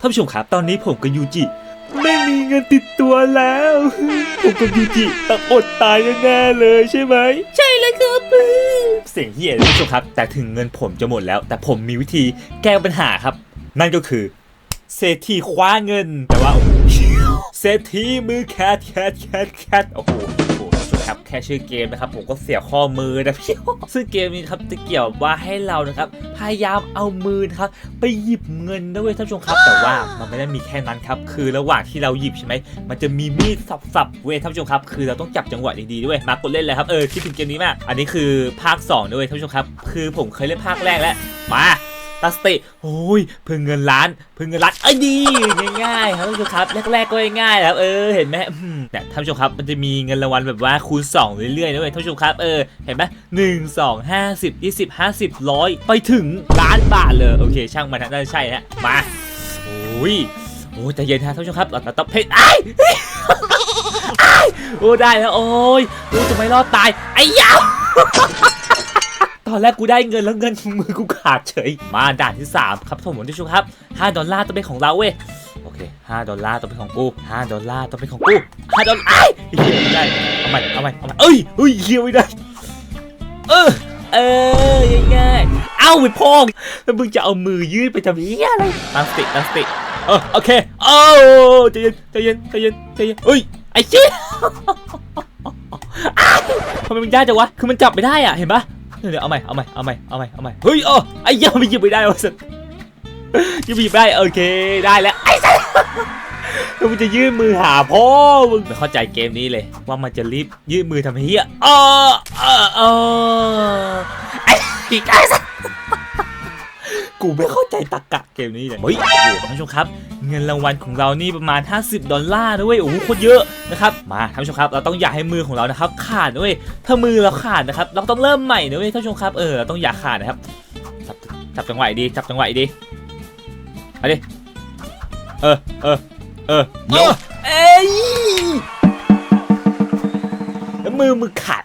ท่านผู้ชมครับตอนนี้ผมกับยูจิไม่มีเงินติดตัวแล้ว ผมกับยูจิต้องอดตายแน่ๆเลยใช่ไหม ใช่เลยครับเสียงเฮียท่านผู้ชมครับ แต่ถึงเงินผมจะหมดแล้ว แต่ผมมีวิธีแก้ปัญหาครับ นั่นก็คือเศรษฐีคว้าเงินแต่ว่าโอ้โหเศรษฐีมือแคทแคทแคทแคทโอ้โหโอ้โหท่า นผู้ชมครับแค่ชื่อเกมนะครับผมก็เสียข้อมือนะพี่ซึ่งเกมนี้ครับจะเกี่ยวว่าให้เรานะครับพยายามเอามือนะครับไปหยิบเงินนะเว้ยท่านผู้ชมครับแต่ว่ามันไม่ได้มีแค่นั้นครับคือระหว่างที่เราหยิบใช่ไหมมันจะมีมีดสับๆเว้ยท่านผู้ชมครับ คือเราต้องจับจังหวะดีๆด้วยมากดเล่นเลยครับเออคิดถึงเกมนี้มาก อันนี้คือภาค2ด้วยท่านผู้ชมครับ คือผมเคยเล่นภาคแรกแล้วมา ตัสติโอ้ยเพิ่งเงินล้านเพิ่งเงินล้านเอ้ดีง่ายๆครับท่านผู้ชมครับแรกๆก็ง่ายๆครับเออเห็นไหมเนี่ยท่านผู้ชมครับมันจะมีเงินรางวัลแบบว่าคูณ 2 เรื่อยๆนะเว้ยท่านผู้ชมครับเออเห็นไหมหนึ่งสองห้าสิบยี่สิบห้าสิบร้อยไปถึงล้านบาทเลยโอเค ช่างมันนะน่าจะใช่ฮะมาโอ้ยโอ้ยใจเย็นฮะท่านผู้ชมครับเราต้องเพชรไอ้ายอ้โอ้ได้แล้วโอ้ยโอ้จะไม่รอดตายไอ้ยาว ตอนแรกกูได้เงินแล้วเงินมือกูขาดเฉย มาด่านที่ 3 ครับท่านผู้ชมครับ 5 ดอลลาร์ต้องเป็นของเราเว้ย โอเค 5 ดอลลาร์ต้องเป็นของกู 5 ดอลลาร์ต้องเป็นของกู 5 ดอลลาร์ไอเฮียไม่ได้ เอาใหม่เอาใหม่เอาใหม่เอ้ยเฮ้ยเฮียไม่ได้ เออ เออง่ายๆเอ้าไปพองแล้วมึงจะเอามือยืดไปทำเหี้ยอะไรตั้งสติตั้งสติเออโอเคโอ้ใจเย็นใจเย็นใจเย็นใจเย็นเฮ้ยไอ้เจี๊ยอ้าวทำไมมันยากจังวะ คือมันจับไม่ได้อะ เห็นปะ เดี๋ยวเอาใหม่เอาใหม่เอาใหม่เอาใหม่เอาใหม่เฮ้ยเออไอ้เหี้ยังไม่หยิบไม่ได้วะสัสยังไม่หยิบได้โอเคได้แล้วไอ้สัสแล้วมันจะยื่นมือหาพ่อมึงไม่เข้าใจเกมนี้เลย ว่ามันจะรีบยื่นมือทำเฮียเออเออเออไอ้ไอ้สัส กูไม่เข้าใจตรกกะเกมนี้เลยเฮ้ยโอ้โหท่านผู้ชมครับ เงินรางวัลของเรานี่ประมาณ 50 ดอลลาร์ด้วยโอ้โหโคตรเยอะนะครับ มาท่านผู้ชมครับเราต้องอย่าให้มือของเรานะครับขาดด้วยถ้ามือเราขาดนะครับ เราต้องเริ่มใหม่นะเว้ยท่านผู้ชมครับเออเราต้องอย่าขาดนะครับจับจับจังหวะดีจับจังหวะดีเอาดิเออเออเออเออเอ้ยแล้วมือมือขาด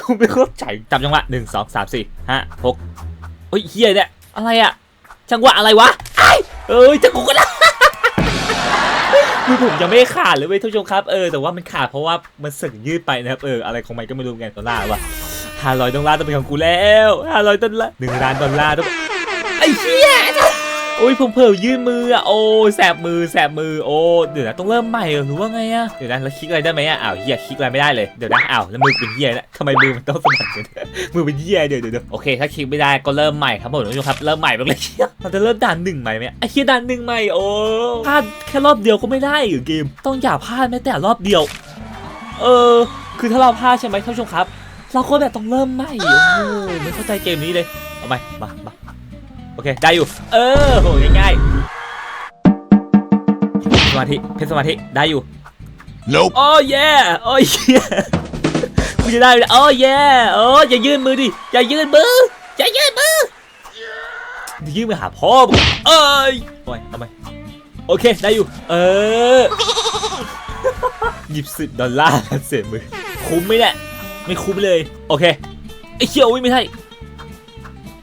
กูไม่เข้าใจจับจังหวะหนึ่งสองสามสี่ห้าหกเฮ้ยเฮียเนี่ย อะไรอะจังหวะอะไรวะไอ้เอ้ยจะกูก็ได้คือผมยังไม่ขาดเลยเว้ยท่านผู้ชมครับเออแต่ว่ามันขาดเพราะว่ามันสึกยืดไปนะครับเอออะไรของมันก็ไม่รู้ไงดอลลาร์วะห้าร้อยดอลลาร์ต้องเป็นของกูแล้วห้าร้อยดอลลาร์หนึ่งล้านดอลลาร์ต้องไอ้เหี้ย อ้ยผมเผลอยื่นมืออะโอ้แสบมือแสบมือโอ้เดี๋ยวนะต้องเริ่มใหม่หรือว่าไงอะเดี๋ยวนะแล้วคลิกอะไรได้ไหมอะอ้าวเหี้ยคลิกอะไรไม่ได้เลยเดี๋ยวนะอ้าวแล้วมือเป็นเหี้ยนะทำไมมือมันต้องสะบัดกันมือเป็นเหี้ยเดี๋ยวเดี๋ยวโอเคถ้าคลิกไม่ได้ก็เริ่มใหม่ครับผมท่านผู้ชมครับเริ่มใหม่ไปเลยเหี้ยเราจะเริ่มด่านหนึ่งใหม่ไหมไอ้เหี้ยด่านหนึ่งใหม่โอ้พลาดแค่รอบเดียวก็ไม่ได้เหรือเกม ต้องอย่าพลาดแม้แต่รอบเดียว เออ คือถ้าเราพลาดใช่ไหมท่านผู้ชมครับ เราก็แบบต้องเริ่มใหม่โอ้ไม่เข้าใจเกมนี้เลยเอาใหม่มามา โอเค ได้อยู่ เออโหง่ายๆสมาธิเพชรสมาธิ ได้อยู่ Nope. โอ้ยโอ้ยกูจะได้ไหมโอ้ยโอ้ยอย่ายื่นมือดิ อย่ายื่นมือ อย่ายื่นมืออย่ายื่นมือหาพ่อมึงเอ้ยโอ้ยเอาไหมโอเค ได้อยู่ เออหยิบสิบดอลลาร์เสียมือ คุ้มไหมเนี่ย ไม่คุ้มเลย โอเค ไอ้เชี่ยวอุ๊ยไม่ใช่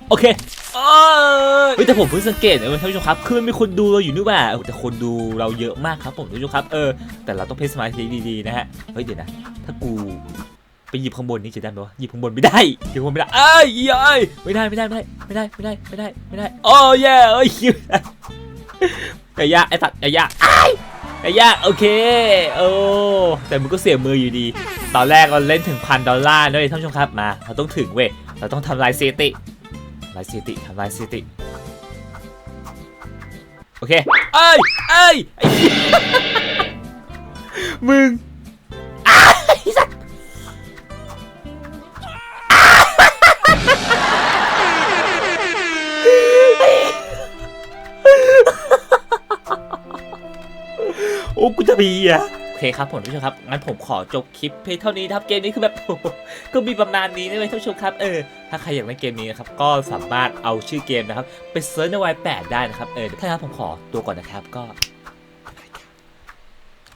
โอเค เฮ้ยแต่ผมเพิ่งสังเกตนะเว้ยท่านผู้ชมครับคือมันมีคนดูเราอยู่นี่หว่าแต่คนดูเราเยอะมากครับผมท่านผู้ชมครับเออแต่เราต้องเพชรสมาธิดีๆนะฮะเฮ้ยเดี๋ยวนะ ถ้ากูไปหยิบข้างบนนี่จะได้ไหมวะหยิบข้างบนไม่ได้หยิบข้างบนไม่ได้เอ้ยเอ้ยไม่ได้ไม่ได้ไม่ได้ไม่ได้ไม่ได้ไม่ได้ไม่ได้โอ้ยเอ้ยคิวไอ้ยาไอ้สัตว์ไอ้ยาไอ้ยไอ้ยาโอเคโอ้แต่มึงก็เสียมืออยู่ดี ตอนแรกเราเล่นถึงพันดอลลาร์ด้วยท่านผู้ชมครับมาเราต้องถึงเว้ยเราต้องทำลายสถิติ ลายสถิติทำลายสถิติ โอเค เอ้ย เอ้ย มึงโอ้กูจะมีอะ เคครับผมทุกชมครับ งั้นผมขอจบคลิปเพียงเท่านี้ครับ เกมนี้คือแบบ ก็มีประมาณนี้นะเว้ยท่านผู้ชมครับ เออ ถ้าใครอยากเล่นเกมนี้นะครับ ก็สามารถเอาชื่อเกมนะครับ ไปเซิร์ชในวายแปดได้นะครับ เออถ้าครับผมขอตัวก่อนนะครับ ก็